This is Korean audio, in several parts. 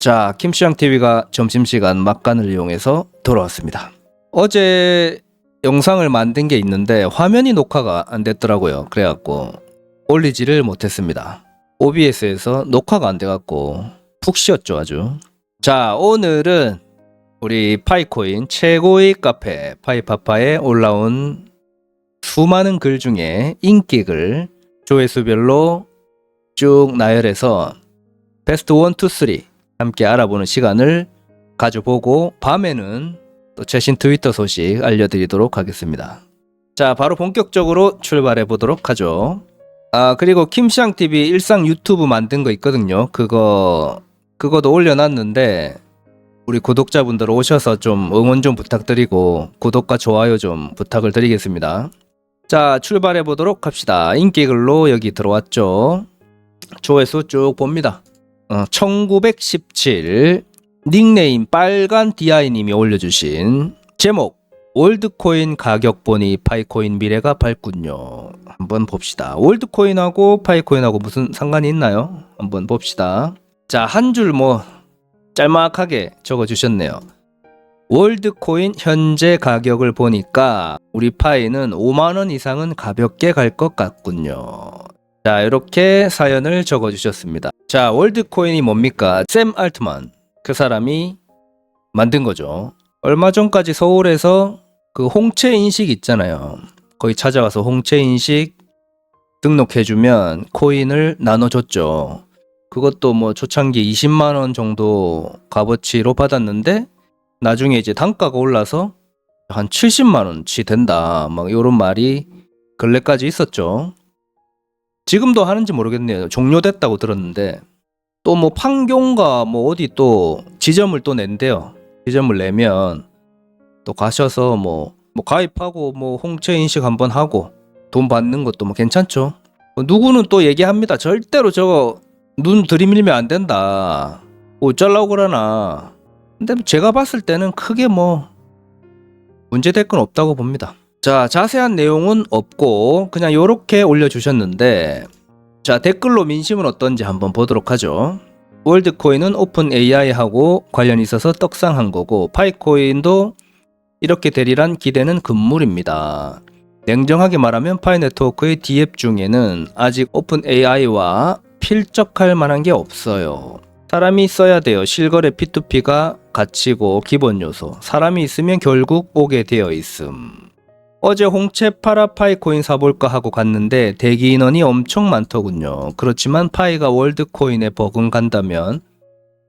자, 김시영 TV가 점심시간 막간을 이용해서 돌아왔습니다. 어제 영상을 만든 게 있는데 화면이 녹화가 안 됐더라고요. 그래갖고 올리지를 못했습니다. OBS에서 녹화가 안 돼갖고 푹 쉬었죠, 아주. 자, 오늘은 우리 파이코인 최고의 카페 파이파파에 올라온 수많은 글 중에 인기글 조회수별로 쭉 나열해서 베스트 1, 2, 3 함께 알아보는 시간을 가져보고 밤에는 또 최신 트위터 소식 알려드리도록 하겠습니다. 자, 바로 본격적으로 출발해 보도록 하죠. 아, 그리고 김시ang TV 일상 유튜브 만든 거 있거든요. 그거 그거도 올려놨는데 우리 구독자분들 오셔서 좀 응원 좀 부탁드리고 구독과 좋아요 좀 부탁을 드리겠습니다. 자, 출발해 보도록 합시다. 인기글로 여기 들어왔죠. 조회수 쭉 봅니다. 어, 1917 닉네임 빨간 디아이님이 올려주신 제목 월드코인 가격 보니 파이코인 미래가 밝군요. 한번 봅시다. 월드코인하고 파이코인하고 무슨 상관이 있나요? 한번 봅시다. 자, 한 줄 뭐 짤막하게 적어주셨네요. 월드코인 현재 가격을 보니까 우리 파이는 5만원 이상은 가볍게 갈 것 같군요. 자, 이렇게 사연을 적어주셨습니다. 자, 월드코인이 뭡니까? 샘 알트만. 그 사람이 만든 거죠. 얼마 전까지 서울에서 그 홍채 인식 있잖아요. 거기 찾아가서 홍채 인식 등록해주면 코인을 나눠줬죠. 그것도 뭐 초창기 20만원 정도 값어치로 받았는데 나중에 이제 단가가 올라서 한 70만 원치 된다. 막 이런 말이 근래까지 있었죠. 지금도 하는지 모르겠네요. 종료됐다고 들었는데 또 뭐 판교인가 뭐 어디 또 지점을 또 낸대요. 지점을 내면 또 가셔서 뭐, 뭐 가입하고 뭐 홍채 인식 한번 하고 돈 받는 것도 뭐 괜찮죠. 뭐 누구는 또 얘기합니다. 절대로 저거 눈 들이밀면 안 된다. 뭐 어쩌려고 그러나. 근데 제가 봤을 때는 크게 뭐 문제될 건 없다고 봅니다. 자, 자세한 내용은 없고 그냥 요렇게 올려주셨는데 자, 댓글로 민심은 어떤지 한번 보도록 하죠. 월드코인은 오픈 AI하고 관련이 있어서 떡상한 거고 파이코인도 이렇게 되리란 기대는 금물입니다. 냉정하게 말하면 파이 네트워크의 디앱 중에는 아직 오픈 AI와 필적할 만한 게 없어요. 사람이 써야 돼요. 실거래 P2P가 가치고 기본 요소. 사람이 있으면 결국 오게 되어 있음. 어제 홍채 파라 파이 코인 사볼까 하고 갔는데 대기 인원이 엄청 많더군요. 그렇지만 파이가 월드코인에 버금간다면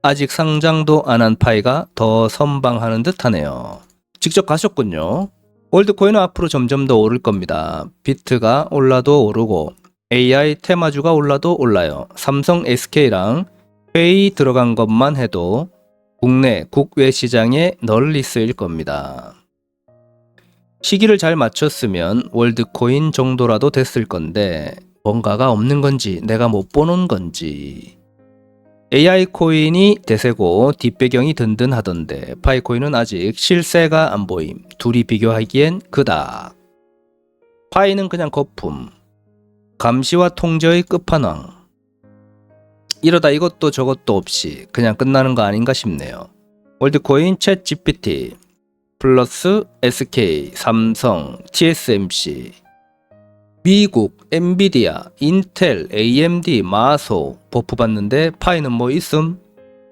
아직 상장도 안 한 파이가 더 선방하는 듯 하네요. 직접 가셨군요. 월드코인은 앞으로 점점 더 오를 겁니다. 비트가 올라도 오르고 AI 테마주가 올라도 올라요. 삼성 SK랑 회의 들어간 것만 해도 국내 국외 시장에 널리 쓰일 겁니다. 시기를 잘 맞췄으면 월드코인 정도라도 됐을 건데 뭔가가 없는 건지 내가 못 보는 건지. AI 코인이 대세고 뒷배경이 든든하던데 파이코인은 아직 실세가 안 보임. 둘이 비교하기엔 그닥 파이는 그냥 거품. 감시와 통제의 끝판왕 이러다 이것도 저것도 없이 그냥 끝나는 거 아닌가 싶네요 월드코인 챗 GPT 플러스 SK, 삼성, TSMC, 미국, 엔비디아, 인텔, AMD, 마소 버프 받는데 파이는 뭐 있음?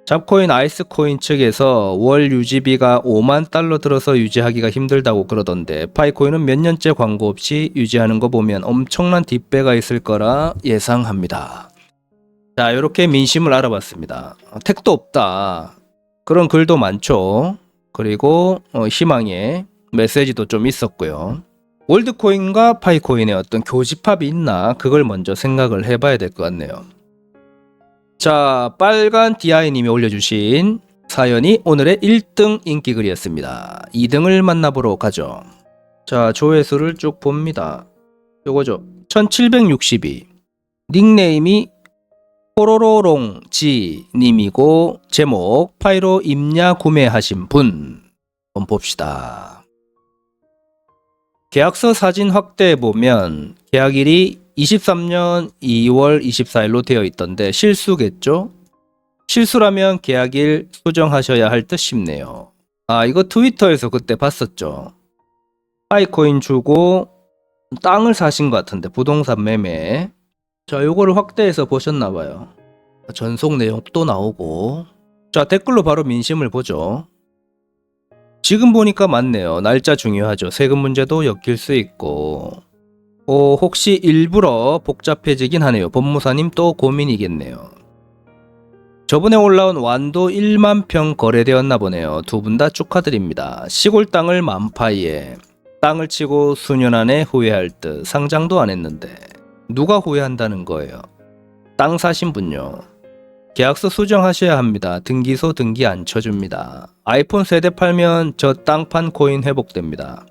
잡코인 아이스코인 측에서 월 유지비가 5만 달러 들어서 유지하기가 힘들다고 그러던데 파이코인은 몇 년째 광고 없이 유지하는 거 보면 엄청난 뒷배가 있을 거라 예상합니다. 자, 이렇게 민심을 알아봤습니다. 택도 없다. 그런 글도 많죠. 그리고 어, 희망의 메시지도 좀 있었고요. 월드코인과 파이코인의 어떤 교집합이 있나 그걸 먼저 생각을 해봐야 될 것 같네요. 자, 빨간 디아이님이 올려주신 사연이 오늘의 1등 인기글이었습니다. 2등을 만나보러 가죠. 자, 조회수를 쭉 봅니다. 요거죠. 1762. 닉네임이 포로로롱지 님이고 제목 파이로 임야 구매하신 분 한번 봅시다. 계약서 사진 확대해 보면 계약일이 23년 2월 24일로 되어 있던데 실수겠죠? 실수라면 계약일 수정하셔야 할 듯 싶네요. 아, 이거 트위터에서 그때 봤었죠. 파이코인 주고 땅을 사신 것 같은데 부동산 매매. 자, 요거를 확대해서 보셨나 봐요. 전속 내용 또 나오고. 자, 댓글로 바로 민심을 보죠. 지금 보니까 맞네요. 날짜 중요하죠. 세금 문제도 엮일 수 있고. 어, 혹시 일부러 복잡해지긴 하네요. 법무사님 또 고민이겠네요. 저번에 올라온 완도 1만 평 거래되었나 보네요. 두 분 다 축하드립니다. 시골 땅을 만파이에 땅을 치고 수년 안에 후회할 듯 상장도 안 했는데 누가 후회한다는 거예요? 땅 사신 분요. 계약서 수정하셔야 합니다. 등기소 등기 안 쳐줍니다. 아이폰 세대 팔면 저 땅판 코인 회복됩니다.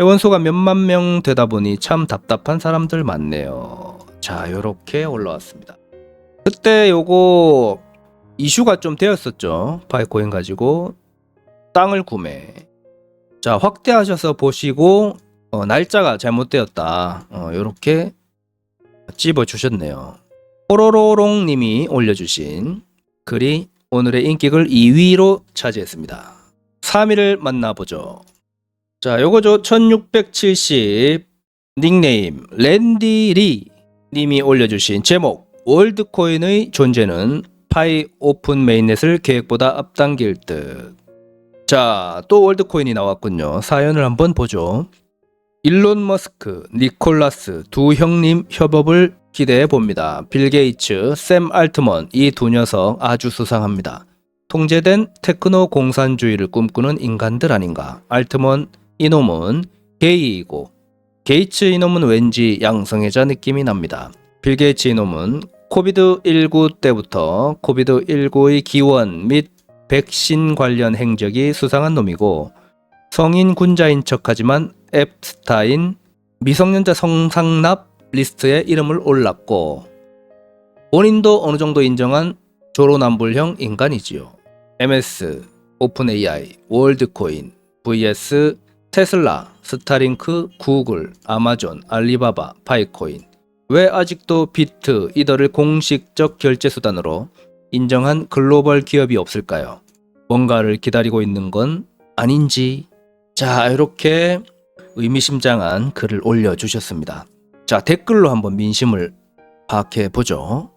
회원수가 몇만 명 되다 보니 참 답답한 사람들 많네요. 자, 요렇게 올라왔습니다. 그때 요거 이슈가 좀 되었었죠. 파이코인 가지고 땅을 구매. 자, 확대하셔서 보시고 어, 날짜가 잘못되었다. 어, 요렇게 찝어 주셨네요. 호로로롱 님이 올려주신 글이 오늘의 인기글 2위로 차지했습니다. 3위를 만나보죠. 자, 요거죠. 1670 닉네임 랜디 리 님이 올려주신 제목 월드코인의 존재는 파이 오픈 메인넷을 계획보다 앞당길 듯. 자, 또 월드코인이 나왔군요. 사연을 한번 보죠. 일론 머스크, 니콜라스 두 형님 협업을 기대해 봅니다. 빌 게이츠, 샘 알트먼 이 두 녀석 아주 수상합니다. 통제된 테크노 공산주의를 꿈꾸는 인간들 아닌가. 알트먼 이놈은 게이이고 게이츠 이놈은 왠지 양성애자 느낌이 납니다. 빌 게이츠 이놈은 코비드19 때부터 코비드19의 기원 및 백신 관련 행적이 수상한 놈이고 성인 군자인 척하지만 앱스타인 미성년자 성상납 리스트에 이름을 올랐고 본인도 어느 정도 인정한 조로남불형 인간이지요. MS, 오픈AI, 월드코인, vs 테슬라, 스타링크, 구글, 아마존, 알리바바, 파이코인. 왜 아직도 비트, 이더를 공식적 결제 수단으로 인정한 글로벌 기업이 없을까요? 뭔가를 기다리고 있는 건 아닌지. 자, 이렇게 의미심장한 글을 올려주셨습니다. 자, 댓글로 한번 민심을 파악해 보죠.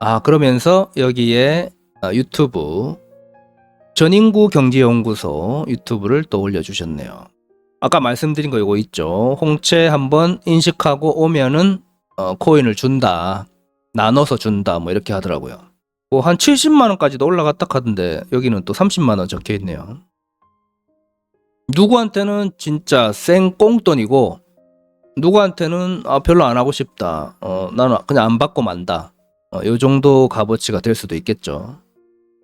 아, 그러면서 여기에 아, 유튜브 전인구 경제연구소 유튜브를 또 올려주셨네요. 아까 말씀드린 거 이거 있죠. 홍채 한번 인식하고 오면은 어, 코인을 준다. 나눠서 준다. 뭐 이렇게 하더라고요. 뭐 한 70만 원까지도 올라갔다 하던데 여기는 또 30만 원 적혀 있네요. 누구한테는 진짜 생 꽁돈이고 누구한테는 아, 별로 안 하고 싶다. 어, 나는 그냥 안 받고 만다. 어, 요 정도 값어치가 될 수도 있겠죠.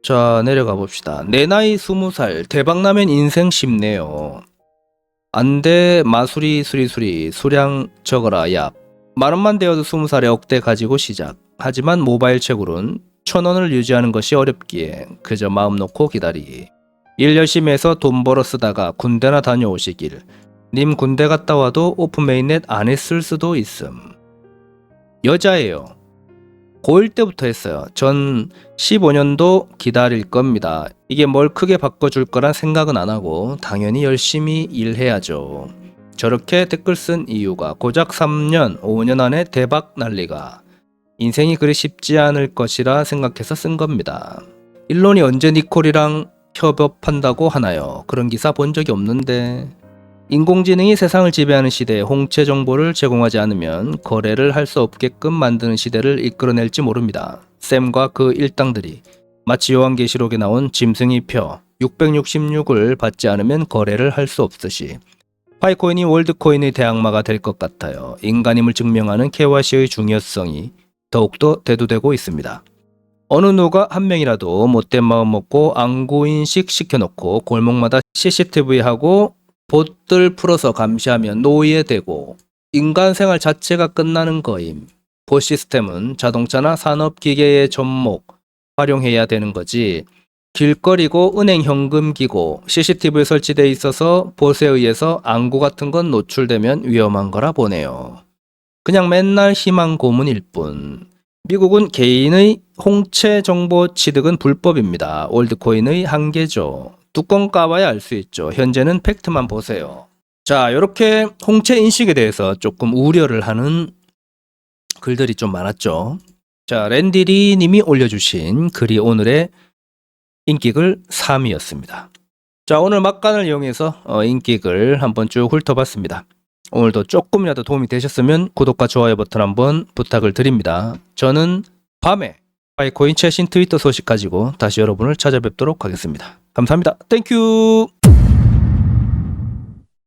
자, 내려가 봅시다. 내 나이 20살, 대박나면 인생 쉽네요. 안돼, 마수리, 수리수리, 수량 적어라, 야. 마름만 되어도 20살에 억대 가지고 시작. 하지만 모바일 채굴은 천원을 유지하는 것이 어렵기에 그저 마음 놓고 기다리기. 일 열심히 해서 돈 벌어 쓰다가 군대나 다녀오시길. 님 군대 갔다 와도 오픈 메인넷 안 했을 수도 있음. 여자예요. 고1 때부터 했어요. 전 15년도 기다릴 겁니다. 이게 뭘 크게 바꿔줄 거란 생각은 안 하고 당연히 열심히 일해야죠. 저렇게 댓글 쓴 이유가 고작 3년, 5년 안에 대박 난리가 인생이 그리 쉽지 않을 것이라 생각해서 쓴 겁니다. 일론이 언제 니콜이랑 협업한다고 하나요? 그런 기사 본 적이 없는데 인공지능이 세상을 지배하는 시대에 홍채 정보를 제공하지 않으면 거래를 할 수 없게끔 만드는 시대를 이끌어낼지 모릅니다. 샘과 그 일당들이 마치 요한계시록에 나온 짐승이 표 666을 받지 않으면 거래를 할 수 없듯이 파이코인이 월드코인의 대항마가 될 것 같아요. 인간임을 증명하는 KYC의 중요성이 더욱더 대두되고 있습니다. 어느 누가 한 명이라도 못된 마음 먹고 안구인식 시켜놓고 골목마다 CCTV하고 봇들 풀어서 감시하면 노예되고 인간 생활 자체가 끝나는 거임. 봇 시스템은 자동차나 산업 기계의 접목 활용해야 되는 거지. 길거리고 은행 현금 기고 CCTV 설치돼 있어서 봇에 의해서 안구 같은 건 노출되면 위험한 거라 보네요. 그냥 맨날 희망 고문일 뿐. 미국은 개인의 홍채 정보 취득은 불법입니다. 올드코인의 한계죠. 뚜껑 까봐야 알 수 있죠. 현재는 팩트만 보세요. 자, 이렇게 홍채 인식에 대해서 조금 우려를 하는 글들이 좀 많았죠. 자, 랜디리 님이 올려주신 글이 오늘의 인기글 3위였습니다. 자, 오늘 막간을 이용해서 어, 인기글 한번 쭉 훑어봤습니다. 오늘도 조금이라도 도움이 되셨으면 구독과 좋아요 버튼 한번 부탁을 드립니다. 저는 밤에 파이코인 최신 트위터 소식 가지고 다시 여러분을 찾아뵙도록 하겠습니다. 감사합니다. 땡큐!